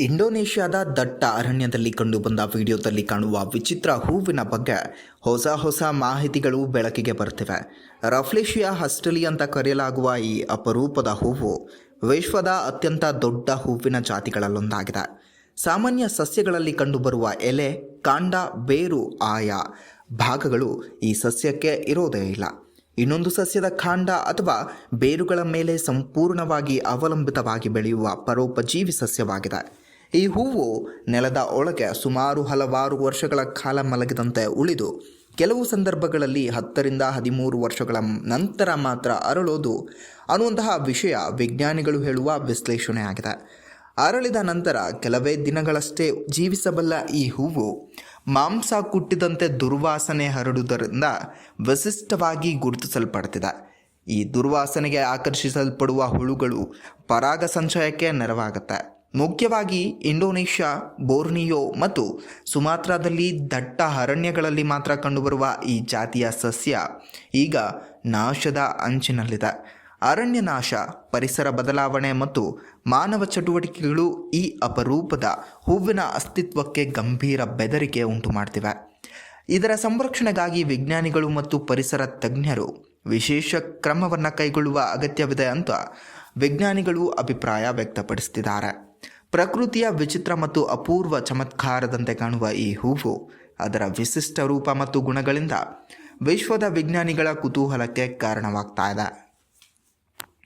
ಇಂಡೋನೇಷ್ಯಾದ ದಟ್ಟ ಅರಣ್ಯದಲ್ಲಿ ಕಂಡುಬಂದ ವಿಡಿಯೋದಲ್ಲಿ ಕಾಣುವ ವಿಚಿತ್ರ ಹೂವಿನ ಬಗ್ಗೆ ಹೊಸ ಹೊಸ ಮಾಹಿತಿಗಳು ಬೆಳಕಿಗೆ ಬರ್ತಿವೆ ರಫ್ಲೇಷಿಯಾ ಹಸ್ಟಲಿ ಅಂತ ಕರೆಯಲಾಗುವ ಈ ಅಪರೂಪದ ಹೂವು ವಿಶ್ವದ ಅತ್ಯಂತ ದೊಡ್ಡ ಹೂವಿನ ಜಾತಿಗಳಲ್ಲೊಂದಾಗಿದೆ. ಸಾಮಾನ್ಯ ಸಸ್ಯಗಳಲ್ಲಿ ಕಂಡುಬರುವ ಎಲೆ, ಕಾಂಡ, ಬೇರು, ಆಯಾ ಭಾಗಗಳು ಈ ಸಸ್ಯಕ್ಕೆ ಇರೋದೇ ಇಲ್ಲ. ಇನ್ನೊಂದು ಸಸ್ಯದ ಕಾಂಡ ಅಥವಾ ಬೇರುಗಳ ಮೇಲೆ ಸಂಪೂರ್ಣವಾಗಿ ಅವಲಂಬಿತವಾಗಿ ಬೆಳೆಯುವ ಪರೋಪಜೀವಿ ಸಸ್ಯವಾಗಿದೆ. ಈ ಹೂವು ನೆಲದ ಒಳಗೆ ಸುಮಾರು ಹಲವಾರು ವರ್ಷಗಳ ಕಾಲ ಮಲಗಿದಂತೆ ಉಳಿದು, ಕೆಲವು ಸಂದರ್ಭಗಳಲ್ಲಿ ಹತ್ತರಿಂದ ಹದಿಮೂರು ವರ್ಷಗಳ ನಂತರ ಮಾತ್ರ ಅರಳೋದು. ಅನ್ನುವಂತಹ ವಿಷಯ ವಿಜ್ಞಾನಿಗಳು ಹೇಳುವ ವಿಶ್ಲೇಷಣೆಯಾಗಿದೆ. ಅರಳಿದ ನಂತರ ಕೆಲವೇ ದಿನಗಳಷ್ಟೇ ಜೀವಿಸಬಲ್ಲ ಈ ಹೂವು ಮಾಂಸ ಕುಟ್ಟಿದಂತೆ ದುರ್ವಾಸನೆ ಹರಡುವುದರಿಂದ ವಿಶಿಷ್ಟವಾಗಿ ಗುರುತಿಸಲ್ಪಡ್ತಿದೆ. ಈ ದುರ್ವಾಸನೆಗೆ ಆಕರ್ಷಿಸಲ್ಪಡುವ ಹುಳುಗಳು ಪರಾಗ ಸಂಚಯಕ್ಕೆ ನೆರವಾಗುತ್ತೆ. ಮುಖ್ಯವಾಗಿ ಇಂಡೋನೇಷ್ಯಾ, ಬೋರ್ನಿಯೋ ಮತ್ತು ಸುಮಾತ್ರಾದಲ್ಲಿ ದಟ್ಟ ಅರಣ್ಯಗಳಲ್ಲಿ ಮಾತ್ರ ಕಂಡುಬರುವ ಈ ಜಾತಿಯ ಸಸ್ಯ ಈಗ ನಾಶದ ಅಂಚಿನಲ್ಲಿದೆ. ಅರಣ್ಯ ನಾಶ, ಪರಿಸರ ಬದಲಾವಣೆ ಮತ್ತು ಮಾನವ ಚಟುವಟಿಕೆಗಳು ಈ ಅಪರೂಪದ ಹೂವಿನ ಅಸ್ತಿತ್ವಕ್ಕೆ ಗಂಭೀರ ಬೆದರಿಕೆ ಉಂಟು ಮಾಡ್ತಿವೆ. ಇದರ ಸಂರಕ್ಷಣೆಗಾಗಿ ವಿಜ್ಞಾನಿಗಳು ಮತ್ತು ಪರಿಸರ ತಜ್ಞರು ವಿಶೇಷ ಕ್ರಮವನ್ನು ಕೈಗೊಳ್ಳುವ ಅಗತ್ಯವಿದೆ ಅಂತ ವಿಜ್ಞಾನಿಗಳು ಅಭಿಪ್ರಾಯ ವ್ಯಕ್ತಪಡಿಸುತ್ತಿದ್ದಾರೆ ಪ್ರಕೃತಿಯ ವಿಚಿತ್ರ ಮತ್ತು ಅಪೂರ್ವ ಚಮತ್ಕಾರದಂತೆ ಕಾಣುವ ಈ ಹೂವು ಅದರ ವಿಶಿಷ್ಟ ರೂಪ ಮತ್ತು ಗುಣಗಳಿಂದ ವಿಶ್ವದ ವಿಜ್ಞಾನಿಗಳ ಕುತೂಹಲಕ್ಕೆ ಕಾರಣವಾಗ್ತಾ ಇದೆ.